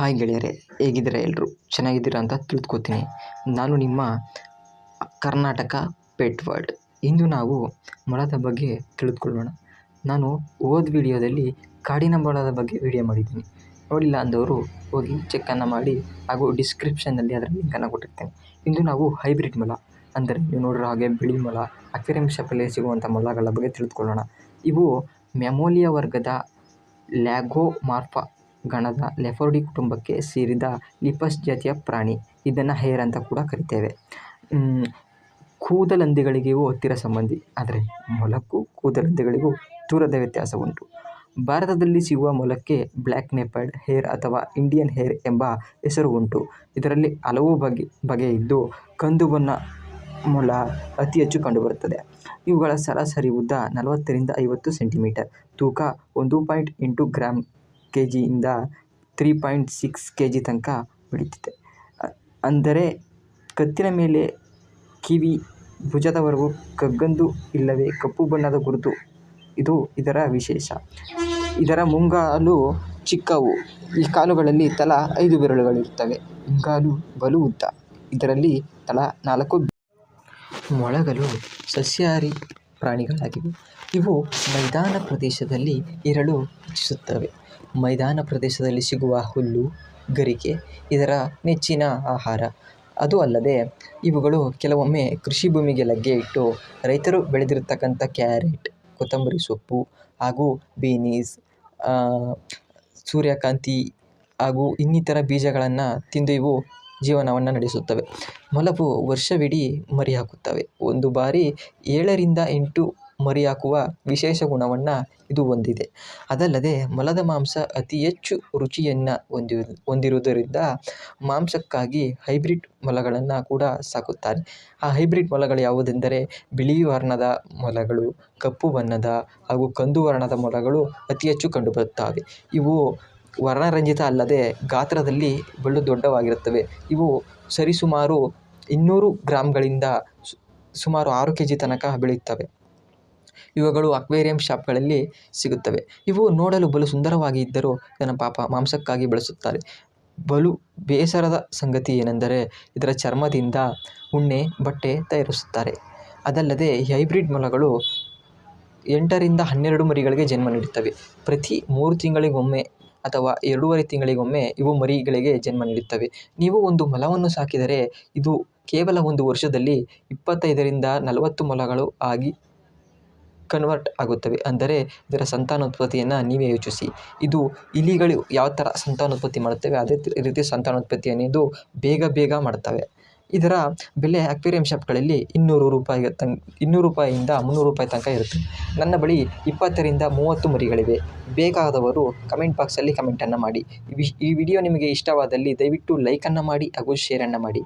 Hi ಗೆಳೆಯರೇ, ಹೇಗಿದ್ದೀರಾ ಎಲ್ಲರೂ ಚೆನ್ನಾಗಿದ್ದೀರಾ ಅಂತ ತಿಳ್ಕೊತೀನಿ. ನಾನು ನಿಮ್ಮ ಕರ್ನಾಟಕ ಪೆಟ್ ವರ್ಲ್ಡ್ ಇಂದು ನಾವು ಮೊಲದ ಬಗ್ಗೆ ತಿಳಿದುಕೊಳ್ಳೋಣ. ನಾನು ಓದ್ ವಿಡಿಯೋದಲ್ಲಿ ಕಾಡಿನ ಮೊಳದ ಬಗ್ಗೆ ವಿಡಿಯೋ ಮಾಡಿದ್ದೀನಿ. ನೋಡಿಲ್ಲ ಅಂದವರು ಹೋಗಿ ಚೆಕ್ಕನ್ನು ಮಾಡಿ ಹಾಗೂ ಡಿಸ್ಕ್ರಿಪ್ಷನ್ನಲ್ಲಿ ಅದರ ಲಿಂಕನ್ನು ಕೊಟ್ಟಿರ್ತೇನೆ. ಇಂದು ನಾವು ಹೈಬ್ರಿಡ್ ಮೊಲ ಅಂದರೆ ನೀವು ನೋಡಿರೋ ಹಾಗೆ ಬಿಳಿ ಮೊಲ ಅಕ್ವೇರಿಯಂ ಶಾಪಲ್ಲಿ ಸಿಗುವಂಥ ಮೊಲಗಳ ಬಗ್ಗೆ ತಿಳಿದುಕೊಳ್ಳೋಣ. ಇವು ಮೆಮೋಲಿಯಾ ವರ್ಗದ ಲ್ಯಾಗೋಮಾರ್ಫ ಗಣದ ಲೆಫೋರ್ಡಿ ಕುಟುಂಬಕ್ಕೆ ಸೇರಿದ ಲಿಪಸ್ ಜಾತಿಯ ಪ್ರಾಣಿ. ಇದನ್ನು ಹೇರ್ ಅಂತ ಕೂಡ ಕರಿತೇವೆ. ಕೂದಲಂದಿಗಳಿಗೂ ಹತ್ತಿರ ಸಂಬಂಧಿ, ಆದರೆ ಮೊಲಕ್ಕೂ ಕೂದಲಂದಿಗಳಿಗೂ ದೂರದ ವ್ಯತ್ಯಾಸ ಉಂಟು. ಭಾರತದಲ್ಲಿ ಸಿಗುವ ಮೊಲಕ್ಕೆ ಬ್ಲ್ಯಾಕ್ ನೆಪರ್ಡ್ ಹೇರ್ ಅಥವಾ ಇಂಡಿಯನ್ ಹೇರ್ ಎಂಬ ಹೆಸರು ಉಂಟು. ಇದರಲ್ಲಿ ಹಲವು ಬಗೆ ಬಗೆ ಇದ್ದು ಕಂದು ಬಣ್ಣ ಮೊಲ ಅತಿ ಹೆಚ್ಚು ಕಂಡುಬರುತ್ತದೆ. ಇವುಗಳ ಸರಾಸರಿ ಉದ್ದ ನಲವತ್ತರಿಂದ ಐವತ್ತು ಸೆಂಟಿಮೀಟರ್, ತೂಕ ಒಂದು ಪಾಯಿಂಟ್ ಎಂಟು gram K ಜಿಯಿಂದ three point six K G ತನಕ ಬೆಳೀತಿದೆ ಅಂದರೆ ಕತ್ತಿನ ಮೇಲೆ ಕಿವಿ ಭುಜದವರೆಗೂ ಕಗ್ಗಂದು ಇಲ್ಲವೇ ಕಪ್ಪು ಬಣ್ಣದ ಗುರುತು. ಇದು ಇದರ ವಿಶೇಷ. ಇದರ ಮುಂಗಾಲು ಚಿಕ್ಕವು. ಈ ಕಾಲುಗಳಲ್ಲಿ ತಲಾ ಐದು ಬೆರಳುಗಳಿರುತ್ತವೆ. ಹಿಂಗಾಲು ಬಲು ಉದ್ದ. ಇದರಲ್ಲಿ ತಲಾ ನಾಲ್ಕು ಮೊಲಗಳು ಸಸ್ಯಾಹಾರಿ ಪ್ರಾಣಿಗಳಾಗಿವೆ. ಇವು ಮೈದಾನ ಪ್ರದೇಶದಲ್ಲಿ ಇರಲು ಇಚ್ಛಿಸುತ್ತವೆ. ಮೈದಾನ ಪ್ರದೇಶದಲ್ಲಿ ಸಿಗುವ ಹುಲ್ಲು, ಗರಿಕೆ, ಇದರ ನೆಚ್ಚಿನ ಆಹಾರ. ಅದು ಅಲ್ಲದೆ, ಇವುಗಳು ಕೆಲವೊಮ್ಮೆ ಕೃಷಿ ಭೂಮಿಗೆ ಲಗ್ಗೆ ಇಟ್ಟು ರೈತರು ಬೆಳೆದಿರ್ತಕ್ಕಂಥ ಕ್ಯಾರೆಟ್, ಕೊತ್ತಂಬರಿ ಸೊಪ್ಪು ಹಾಗೂ ಬೀನೀಸ್ ಸೂರ್ಯಕಾಂತಿ ಹಾಗೂ ಇನ್ನಿತರ ಬೀಜಗಳನ್ನು ತಿಂದು ಇವು ಜೀವನವನ್ನು ನಡೆಸುತ್ತವೆ. ಮೊಲವು ವರ್ಷವಿಡೀ ಮರಿ ಹಾಕುತ್ತವೆ ಒಂದು ಬಾರಿ ಏಳರಿಂದ ಎಂಟು ಮರಿ ಹಾಕುವ ವಿಶೇಷ ಗುಣವನ್ನು ಇದು ಹೊಂದಿದೆ. ಅದಲ್ಲದೆ ಮೊಲದ ಮಾಂಸ ಅತಿ ಹೆಚ್ಚು ರುಚಿಯನ್ನು ಹೊಂದಿ, ಹೊಂದಿರುವುದರಿಂದ ಮಾಂಸಕ್ಕಾಗಿ ಹೈಬ್ರಿಡ್ ಮೊಲಗಳನ್ನು ಕೂಡ ಸಾಕುತ್ತಾರೆ. ಆ ಹೈಬ್ರಿಡ್ ಮೊಲಗಳು ಯಾವುದೆಂದರೆ ಬಿಳಿ ವರ್ಣದ ಮೊಲಗಳು, ಕಪ್ಪು ಬಣ್ಣದ ಹಾಗೂ ಕಂದು ವರ್ಣದ ಮೊಲಗಳು ಅತಿ ಹೆಚ್ಚು ಕಂಡುಬರುತ್ತವೆ. ಇವು ವರ್ಣರಂಜಿತ ಅಲ್ಲದೆ ಗಾತ್ರದಲ್ಲಿ ಬಲು ದೊಡ್ಡವಾಗಿರುತ್ತವೆ. ಇವು ಸರಿಸುಮಾರು ಇನ್ನೂರು ಗ್ರಾಮ್ಗಳಿಂದ ಸುಮಾರು ಆರು ಕೆ ಜಿ ತನಕ ಬೆಳೆಯುತ್ತವೆ. ಇವುಗಳು ಅಕ್ವೇರಿಯಂ ಶಾಪ್ಗಳಲ್ಲಿ ಸಿಗುತ್ತವೆ. ಇವು ನೋಡಲು ಬಲು ಸುಂದರವಾಗಿ ಇದ್ದರೂ ಇದನ್ನು ಪಾಪ ಮಾಂಸಕ್ಕಾಗಿ ಬಳಸುತ್ತಾರೆ. ಬಲು ಬೇಸರದ ಸಂಗತಿ ಏನೆಂದರೆ, ಇದರ ಚರ್ಮದಿಂದ ಉಣ್ಣೆ, ಬಟ್ಟೆ ತಯಾರಿಸುತ್ತಾರೆ. ಅದಲ್ಲದೆ ಹೈಬ್ರಿಡ್ ಮೊಲಗಳು ಎಂಟರಿಂದ ಹನ್ನೆರಡು ಮರಿಗಳಿಗೆ ಜನ್ಮ ನೀಡುತ್ತವೆ. ಪ್ರತಿ ಮೂರು ತಿಂಗಳಿಗೊಮ್ಮೆ ಅಥವಾ ಎರಡೂವರೆ ತಿಂಗಳಿಗೊಮ್ಮೆ ಇವು ಮರಿಗಳಿಗೆ ಜನ್ಮ ನೀಡುತ್ತವೆ. ನೀವು ಒಂದು ಮೊಲವನ್ನು ಸಾಕಿದರೆ, ಇದು ಕೇವಲ ಒಂದು ವರ್ಷದಲ್ಲಿ ಇಪ್ಪತ್ತೈದರಿಂದ ನಲವತ್ತು ಮೊಲಗಳು ಆಗಿ ಕನ್ವರ್ಟ್ ಆಗುತ್ತವೆ. ಅಂದರೆ ಇದರ ಸಂತಾನೋತ್ಪತ್ತಿಯನ್ನು ನೀವೇ ಯೋಚಿಸಿ. ಇದು ಇಲಿಗಳು ಯಾವ ಥರ ಸಂತಾನೋತ್ಪತ್ತಿ ಮಾಡುತ್ತವೆ, ಅದೇ ರೀತಿ ಸಂತಾನೋತ್ಪತ್ತಿಯನ್ನು ಇದು ಬೇಗ ಬೇಗ ಮಾಡ್ತವೆ. ಇದರ ಬೆಲೆ ಅಕ್ವೇರಿಯಂ ಶಾಪ್ಗಳಲ್ಲಿ ಇನ್ನೂರು ರೂಪಾಯಿ ತನ್, ಇನ್ನೂರು ರೂಪಾಯಿಯಿಂದ ಮುನ್ನೂರು ರೂಪಾಯಿ ತನಕ ಇರುತ್ತೆ. ನನ್ನ ಬಳಿ ಇಪ್ಪತ್ತರಿಂದ ಮೂವತ್ತು ಮರಿಗಳಿವೆ. ಬೇಕಾದವರು ಕಮೆಂಟ್ ಬಾಕ್ಸಲ್ಲಿ ಕಮೆಂಟನ್ನು ಮಾಡಿ. ಈ ವಿಡಿಯೋ ನಿಮಗೆ ಇಷ್ಟವಾದಲ್ಲಿ ದಯವಿಟ್ಟು ಲೈಕನ್ನು ಮಾಡಿ, ಹಾಗೂ ಶೇರನ್ನು ಮಾಡಿ.